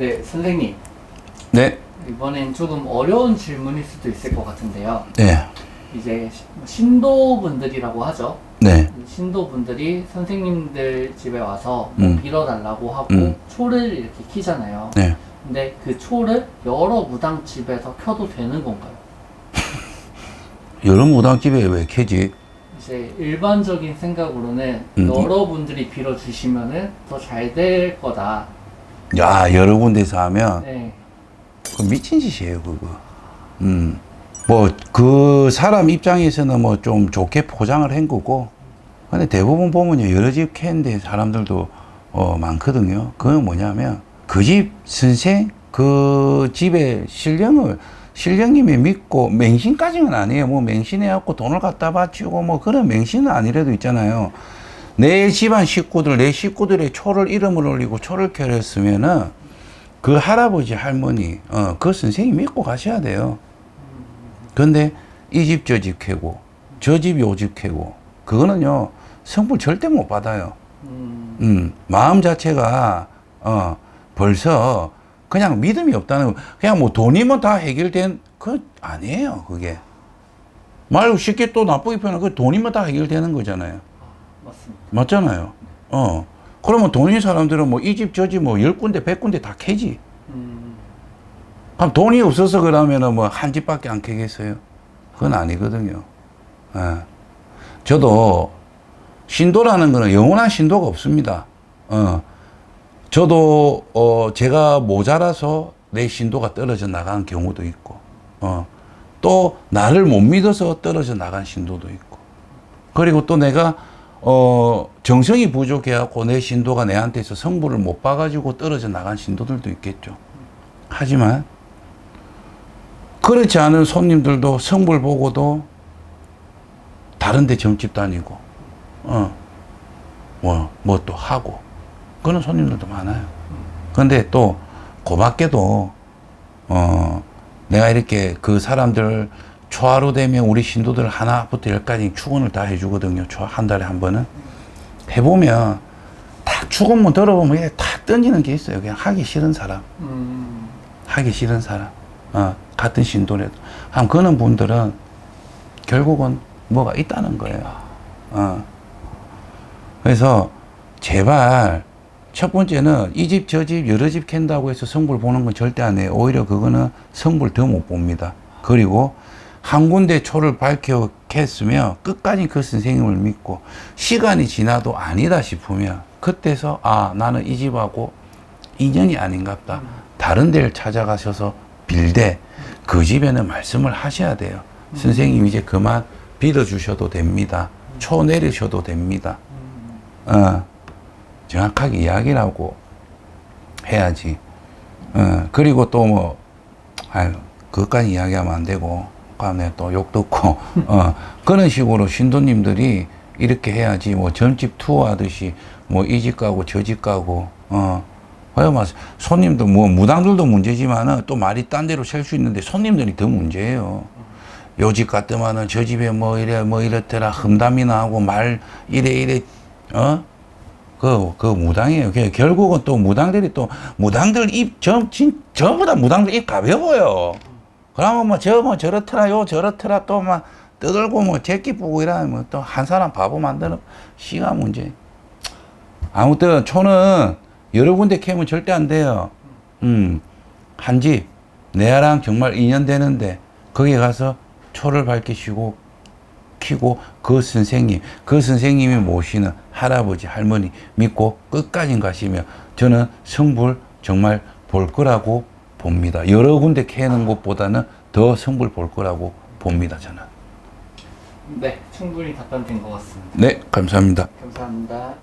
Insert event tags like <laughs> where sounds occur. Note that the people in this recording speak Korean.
네, 선생님. 네, 이번엔 조금 어려운 질문일 수도 있을 것 같은데요. 네, 이제 시- 신도분들이라고 하죠. 네, 신도분들이 선생님들 집에 와서 뭐 음. 빌어달라고 하고 음. 초를 이렇게 키잖아요. 네. 근데 그 초를 여러 무당 집에서 켜도 되는 건가요? <laughs> 여러 무당집에 왜 캐지? 이제 일반적인 생각으로는 음. 여러분들이 빌어주시면은 더 잘 될 거다. 야, 여러 군데서 하면 네. 그 미친 짓이에요, 그거. 음. 뭐, 그 사람 입장에서는 뭐 좀 좋게 포장을 한 거고, 근데 대부분 보면요, 여러 집 캐는데 사람들도 어, 많거든요. 그건 뭐냐면, 그 집 선생, 그 집의 신령을, 신령님이 믿고, 맹신까지는 아니에요. 뭐 맹신해갖고 돈을 갖다 바치고, 뭐 그런 맹신은 아니라도 있잖아요. 내 집안 식구들, 내 식구들의 초를 이름을 올리고 초를 켜렸으면은, 그 할아버지 할머니 어, 그 선생님 믿고 가셔야 돼요. 근데 이 집 저 집 캐고 저 집 요 집 캐고 그거는요 성불 절대 못 받아요. 음, 음, 마음 자체가 어, 벌써 그냥 믿음이 없다는 거. 그냥 뭐 돈이면 다 해결된 그 아니에요 그게 말 쉽게 또 나쁘게 표현하면 그 돈이면 다 해결되는 거잖아요. 맞습니다. 맞잖아요. 어 그러면 돈 있는 사람들은 뭐 이 집 저 집 뭐 열 군데 백 군데 다 캐지. 음, 그럼 돈이 없어서 그러면은 뭐 한 집밖에 안 캐겠어요? 그건 아니거든요. 예. 저도 신도라는 거는 영원한 신도가 없습니다. 어. 저도 어 제가 모자라서 내 신도가 떨어져 나간 경우도 있고, 어. 또 나를 못 믿어서 떨어져 나간 신도도 있고, 그리고 또 내가 어 정성이 부족해갖고 내 신도가 내한테 서 성부를 못 봐가지고 떨어져 나간 신도들도 있겠죠. 하지만 그렇지 않은 손님들도 성불 보고도 다른 데 점집 다니고 어 뭐 뭐 또 하고 그런 손님들도 많아요. 근데 또 고맙게도 어 내가 이렇게 그 사람들 초하루 되면 우리 신도들 하나부터 열까지 축원을 다 해주거든요. 초한 달에 한 번은 해보면 딱 축원문 들어보면 탁 던지는 게 있어요. 그냥 하기 싫은 사람. 음, 하기 싫은 사람, 어, 같은 신도래도. 한 그런 분들은 결국은 뭐가 있다는 거예요. 어. 그래서 제발 첫 번째는 이 집 저 집 여러 집 캔다고 해서 성불 보는 건 절대 안 해요. 오히려 그거는 성불 더 못 봅니다. 그리고 한 군데 초를 밝혀 캤으면 끝까지 그 선생님을 믿고 시간이 지나도 아니다 싶으면 그때서 아 나는 이 집하고 인연이 아닌갑다. 다른 데를 찾아가셔서 빌되 그 집에는 말씀을 하셔야 돼요. 선생님 이제 그만 빌어 주셔도 됩니다. 초 내리셔도 됩니다. 어, 정확하게 이야기를 하고 해야지. 어, 그리고 또 뭐, 아유, 그것까지 이야기하면 안 되고, 그다음에 또 욕 듣고, 어, 그런 식으로 신도님들이 이렇게 해야지, 뭐, 점집 투어 하듯이, 뭐, 이 집 가고, 저 집 가고, 어, 그래, 막, 손님도 뭐, 무당들도 문제지만은 또 말이 딴 데로 셀 수 있는데 손님들이 더 문제예요. 요 집 갔더만은 저 집에 뭐 이래, 뭐 이렇더라, 흠담이나 하고 말 이래, 이래, 어? 그, 그 무당이에요. 그 결국은 또 무당들이 또, 무당들 입, 전, 진, 전부 다 무당들 입 가벼워요. 그러면 뭐, 저, 뭐, 저렇더라, 요, 저렇더라, 또 막, 떠들고 뭐, 제끼 뿌고 이러면 뭐 또 한 사람 바보 만드는 시간 문제. 아무튼, 초는 여러 군데 캐면 절대 안 돼요. 음, 한 집, 내랑 정말 인연 되는데, 거기 가서 초를 밝히시고, 키고 그 선생님, 그 선생님이 모시는 할아버지, 할머니 믿고 끝까지 가시면 저는 성불 정말 볼 거라고 봅니다. 여러 군데 캐는 것보다는 더 성불 볼 거라고 봅니다, 저는. 네, 충분히 답변된 것 같습니다. 네, 감사합니다. 감사합니다.